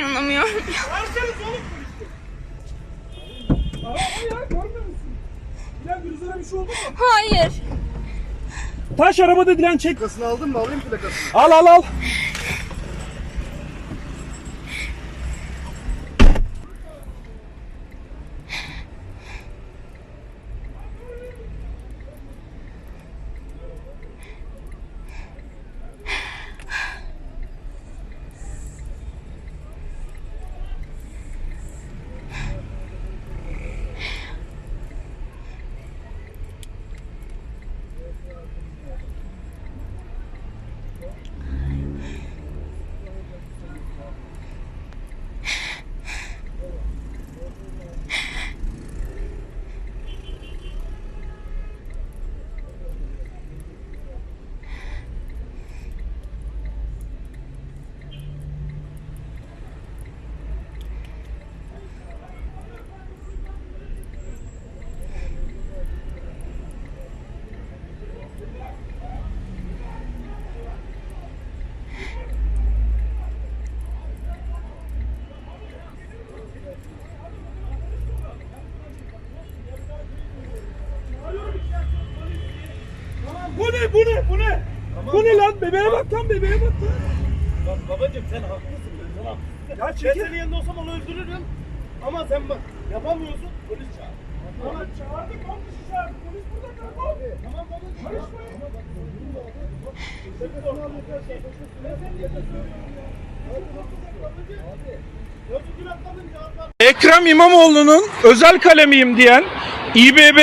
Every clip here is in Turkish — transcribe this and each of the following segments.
İnanamıyorum. Verseniz oğlum polisi. Araba ya görmüyor musun? Dilan Gülizar'a bir şey oldu mu? Hayır. Taş arabada Dilan çek. Plakasını aldın mı? Alayım plakasını. Al al al. Bu ne bu ne bu ne? Bu ne lan bebeğe bak lan bebeğe bak lan. Bak babacım sen haklısın. Ben sana. Ya Ben çekil. senin yanında olsam onu öldürürüm. Ama sen bak yapamıyorsun. Polis çağır. Ulan çağırdık 10 kişi çağırdık. Polis burada karakol. Tamam babacım. Karışmayın. Ekrem İmamoğlu'nun özel kalemiyim diyen İBB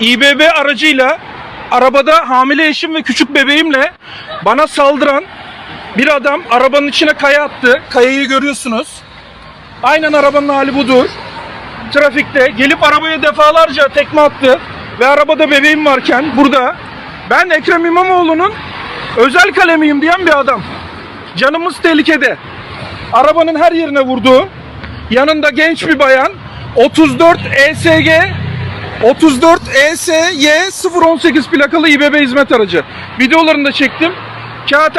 İBB aracıyla arabada hamile eşim ve küçük bebeğimle bana saldıran bir adam arabanın içine kaya attı. Kayayı görüyorsunuz. Aynen arabanın hali budur. Trafikte gelip arabaya defalarca tekme attı ve arabada bebeğim varken burada ben Ekrem İmamoğlu'nun özel kalemiyim diyen bir adam. Canımız tehlikede. Arabanın her yerine vurdu. Yanında genç bir bayan 34 ESG 34 ESY 018 plakalı İBB hizmet aracı. Videolarını da çektim. Kağıt